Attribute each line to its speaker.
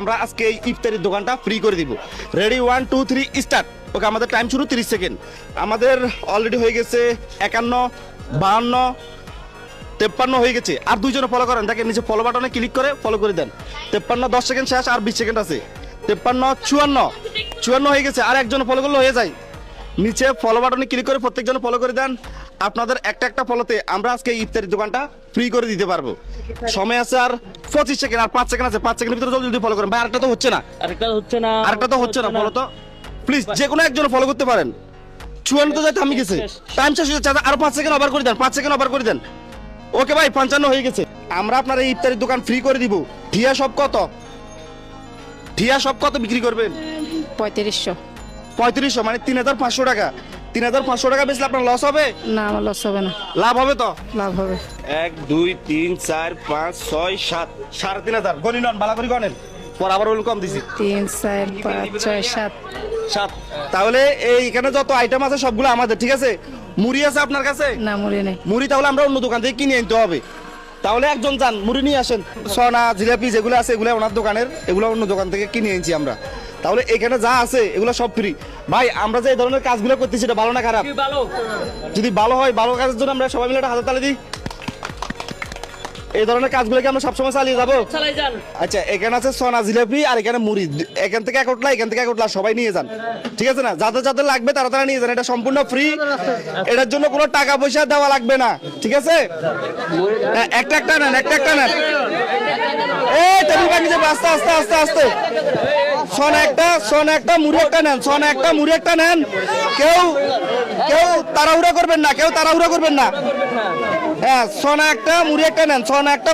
Speaker 1: আমরা আজকে এই ইফতারির দোকানটা ফ্রি করে দিব। Ready one two three start okay আমাদের টাইম শুরু, তিরিশ সেকেন্ড আমাদের অলরেডি হয়ে গেছে একান্ন, বাহান্ন, তেপ্পান্ন হয়ে গেছে। আর দুইজনে ফলো করেন। দেখেন, নিচে ফলো বাটনে ক্লিক করে ফলো করে দেন। তেপ্পান্ন, দশ সেকেন্ড শেষ, আর বিশ সেকেন্ড আছে। তেপ্পান্ন, চুয়ান্ন। চুয়ান্ন হয়ে গেছে, আর একজন ফলো করলে হয়ে যায়। নিচে ফলো বাটনে ক্লিক করে প্রত্যেকজন ফলো করে দেন। আপনাদের একটা একটা ফলোতে আমরা আজকে এই ইফতারির দোকানটা ফ্রি করে দিতে পারব। সময় আছে আর পঁচিশ সেকেন্ড আর পাঁচ সেকেন্ড আছে পাঁচ সেকেন্ডের ভিতরে জলদি জলদি ফলো করেন। ভাই আরেকটা তো হচ্ছে না।
Speaker 2: আরেকটা হচ্ছে না।
Speaker 1: আরেকটা তো হচ্ছে না ফলো তো। প্লিজ যে কোনো একজন ফলো করতে পারেন। চুয়ান্ন তো যাইতে আমি গেছে। টাইম শেষ। হয়ে যাচ্ছে আরও পাঁচ সেকেন্ড ওভার করে দেন পাঁচ সেকেন্ড ওভার করে দেন। ওকে ভাই পঞ্চান্ন হয়ে গেছে। আমরা আপনার এই ইফতারির দোকান ফ্রি করে দিব। ঠিয়া সব কত? ঠিয়া সব কত বিক্রি করবেন?
Speaker 3: পঁয়ত্রিশশো।
Speaker 1: পঁয়ত্রিশশো মানে তিন হাজার পাঁচশো টাকা। তিন হাজার পাঁচশো টাকা বেচলে আপনার লস হবে?
Speaker 3: না আমার লস হবে না।
Speaker 1: লাভ হবে তো?
Speaker 3: লাভ হবে।
Speaker 1: এক দুই তিন চার পাঁচ ছয় সাত সাড়ে তিন হাজার। গণি নন বালা করে গনেন পর আবার কম দিছি।
Speaker 3: তিন চার পাঁচ ছয় সাত।
Speaker 1: সাত। তাহলে এই এখানে যত আইটেম আছে সবগুলো আমাদের ঠিক আছে? মুড়ি আছে আপনার কাছে?
Speaker 3: না মরে নেই।
Speaker 1: মুড়ি তাহলে আমরা অন্য দোকান থেকে কিনে আনতে হবে। তাহলে একজন যান মুড়ি নিয়ে আসেন। সোনা জিলাপি যেগুলো আছে এগুলো ওনার দোকানের এগুলো অন্য দোকান থেকে কিনে এনেছি আমরা। তাহলে এখানে যা আছে এগুলো সব ফ্রি ভাই আমরা যে এই ধরনের কাজগুলো করতেছি এটা ভালো না খারাপ? যদি ভালো হয় ভালো কাজের জন্য আমরা সবাই মিলে একটা হাতে তালে দিই। এই ধরনের কাজগুলোকে আমরা সবসময় চালিয়ে যাব। আচ্ছা এখানে আছে সোনা জিলাপি আর এখানে মুড়ি। এখান থেকে এক ওটলা এখান থেকে এক ওটলা সবাই নিয়ে যান। ঠিক আছে না? যাদের যাদের লাগবে তারা তারা নিয়ে যান। এটা সম্পূর্ণ ফ্রি এটার জন্য কোনো টাকা পয়সা দেওয়া লাগবে না। ঠিক আছে? হ্যাঁ, একটা একটা নেন একটা একটা নেন। এই টেবিল ভাঙি যাবে আস্তে আস্তে আস্তে আস্তে। সোনা একটা সোনা একটা, মুড়ি একটা নেন সোনা একটা, মুড়ি একটা নেন। কেউ কেউ তাড়াহুড়া করবেন না, কেউ তাড়াহুড়া করবেন না। হ্যাঁ শোন একটা, মুড়ি একটা নেন, শোন একটা।